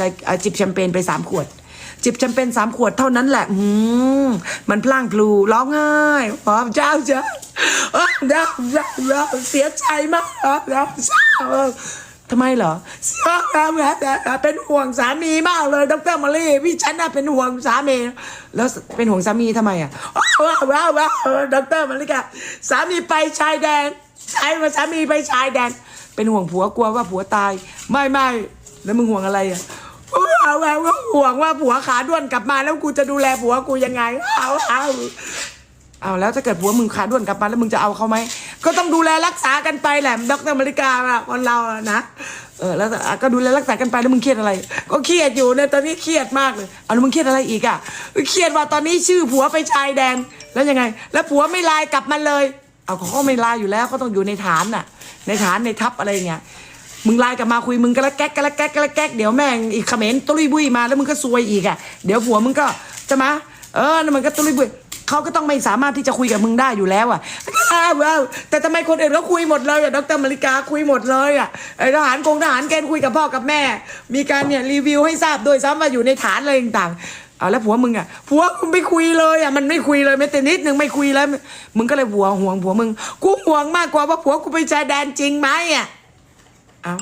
จะจิบแชมเปญไปสามขวด จิบแชมเปญสามขวดเท่านั้นแหละ อืมมันพลางพลูร้องไห้พอเจ้าจ้าเอ้อเจ้าเจ้าเจ้าเสียใจมากเจ้าเจ้าเจ้าทำไมเหรอเสียใจมากเป็นห่วงสามีมากเลยดรมารีพี่ฉันน่ะเป็นห่วงสามี แล้วเป็นห่วงสามีทำไมอะว้าวว้าวว้าวดรมารีกะสามีไปชายแดนใช่มาสามีไปชายแดน เป็นห่วงผัวกลัวว่าผัวตาย ไม่ไม่แล้วมึงห่วงอะไรอะ เอาแล้วก็ห่วงว่าผัวขาด้วนกลับมา แล้วกูจะดูแลผัวกูยังไง เอาเอาเอาแล้วถ้าเกิดผัวมึงขาด้วนกลับมาแล้วมึงจะเอาเขาไหมก็ต้องดูแลรักษากันไปแหละดรอเมริกาอะคนเรานะเออแล้วก็ดูแลรักษากันไปแล้วมึงเครียดอะไร ก็เครียดอยู่เนี่ยตอนนี้เครียดมากเลยเอาแล้วมึงเครียดอะไรอีกอะเครียดว่าตอนนี้ชื่อผัวไปชายแดนแล้วยังไง แล้วผัวไม่ไลน์กลับมาเลย เอาเขาไม่ไลน์อยู่แล้วเขาต้องอยู่ในฐานน่ะ ในฐานในทัพอะไรเงี้ย มึงไลน์กลับมาคุยมึงก็ละแก๊กก็ละแก๊กก็ละแก๊กเดี๋ยวแม่งอีกเขมรตุลุยบุยมาแล้วมึงก็ซวยอีกอะเดี๋ยวผัวมึงก็จะมาเออนั่นมันก็ตุลุยบุยเขาก็ต้องไม่สามารถที่จะคุยกับมึงได้อยู่แล้วอะว้าวแต่ทำไมคนอื่นเขาคุยหมดเลยอะดรมาริกาคุยหมดเลยอะไอทหารกงทหารเกณฑ์คุยกับพ่อกับแม่ มีการเนี่ยรีวิวให้ทราบโดยซ้ำว่าอยู่ในฐานอะไรต่างๆเอาแล้วผัวมึงอะผัวมึงไม่คุยเลยอะมันไม่คุยเลยแม้แต่นิดนึงไม่คุยแล้วมึงก็เลยหัวห่วงผัวมึงกูห่วงมากกว่าว่าผัวกูไปชายแดนจริงไหมอะ เอา